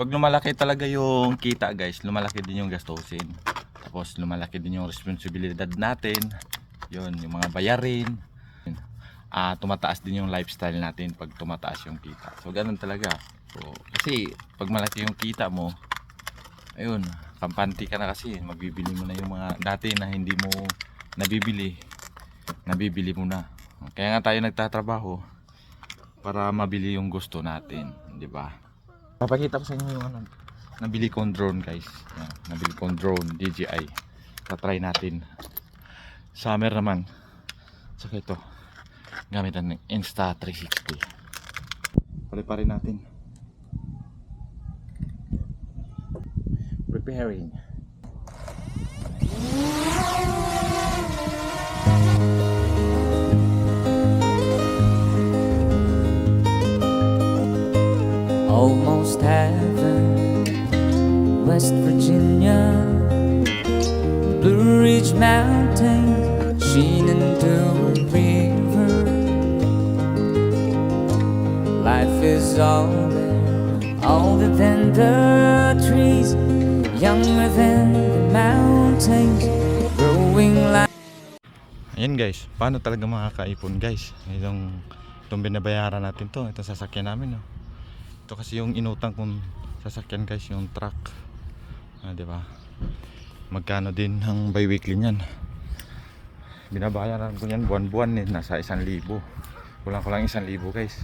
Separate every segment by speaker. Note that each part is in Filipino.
Speaker 1: pag lumalaki talaga yung kita guys, lumalaki din yung gastusin. Tapos lumalaki din yung responsibilidad natin. Yun, yung mga bayarin. Ah, tumataas din yung lifestyle natin pag tumataas yung kita. So ganun talaga. So, kasi pag malaki yung kita mo, ayun, kampante ka na kasi. Magbibili mo na yung mga dati na hindi mo nabibili. Nabibili mo na. Kaya nga tayo nagtatrabaho para mabili yung gusto natin, 'di ba? Papakita ko sa inyo yung ano, nabili kong drone guys. Yan, nabili kong drone DJI. Tatry natin. Summer naman. Saka ito. Gamitan ng Insta360. Pare-pare natin. Preparing.
Speaker 2: Almost heaven. West Virginia, Blue Ridge Mountains, a river. Life is there, older than the trees, younger than the mountains, growing like.
Speaker 1: Ayan guys, paano talaga makakaipon guys? Itong, itong binabayaran natin to, itong sasakyan namin. No? Ito kasi yung inutang kong sasakyan guys, yung truck. Ah, di ba? Magkano din ang bi-weekly niyan? Binabayaran ko yan buwan-buwan eh, nasa isang libo. Kulang ko lang isang libo guys.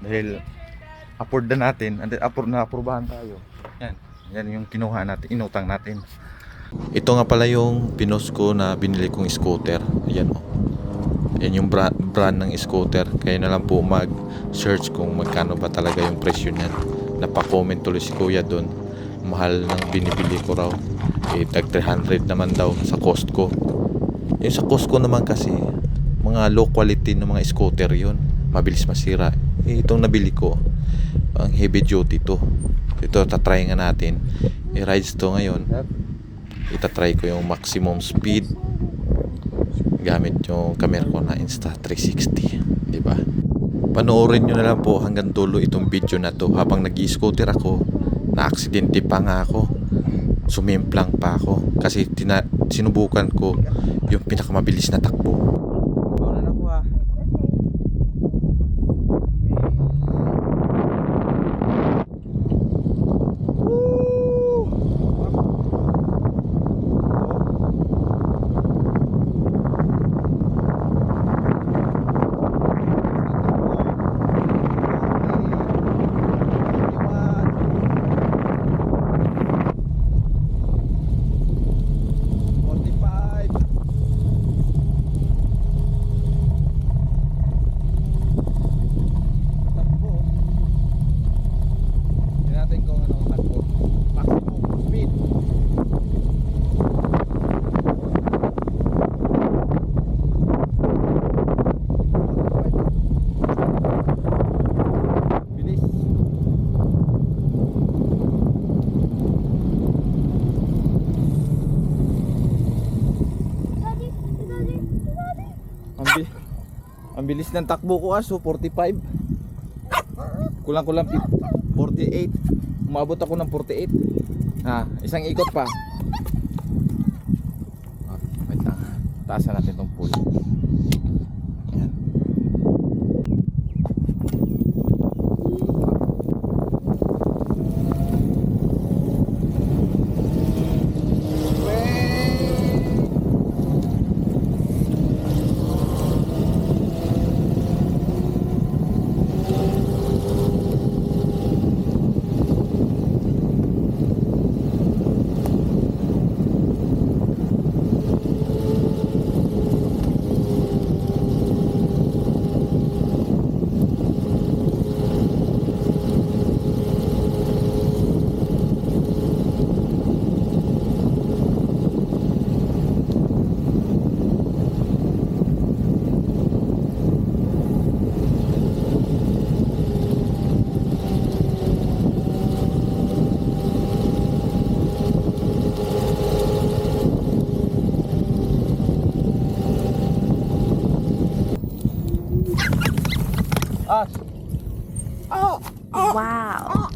Speaker 1: Dahil afford na natin, and afford na approbahan tayo. Yan, yan yung kinuha natin, inutang natin. Ito nga pala yung pinos ko na binili kong scooter. Ayan o. Yan yung brand, brand ng scooter. Kaya na lang po mag-search kung magkano ba talaga yung presyo niyan. Napa-comment tuloy si kuya doon. Mahal ng binibili ko raw. Eh, tag 300 naman daw sa Costco. Yung sa Costco naman kasi, mga low quality ng mga scooter yon Mabilis masira. Eh, itong nabili ko, ang heavy duty to. Ito, tatry nga natin. I-rides to ngayon itatry ko yung maximum speed gamit yung camera ko na Insta360 di ba? Panoorin nyo na lang po hanggang dulo itong video na to. Habang nag scooter ako na aksidente pa nga ako sumimplang pa ako kasi tina- sinubukan ko yung pinakamabilis na takbo
Speaker 3: Wala na ko ah. Forty-five. Takbo. Tingnan natin kung ano ang takbo. Maximum speed. Bilis. Ang, bi- ang bilis ng takbo ko aso, 45. Kulang-kulang 48. Umabot ako ng 48. Ha, isang ikot pa. Ah, wait lang. Taasan natin tong pool.
Speaker 1: Wow.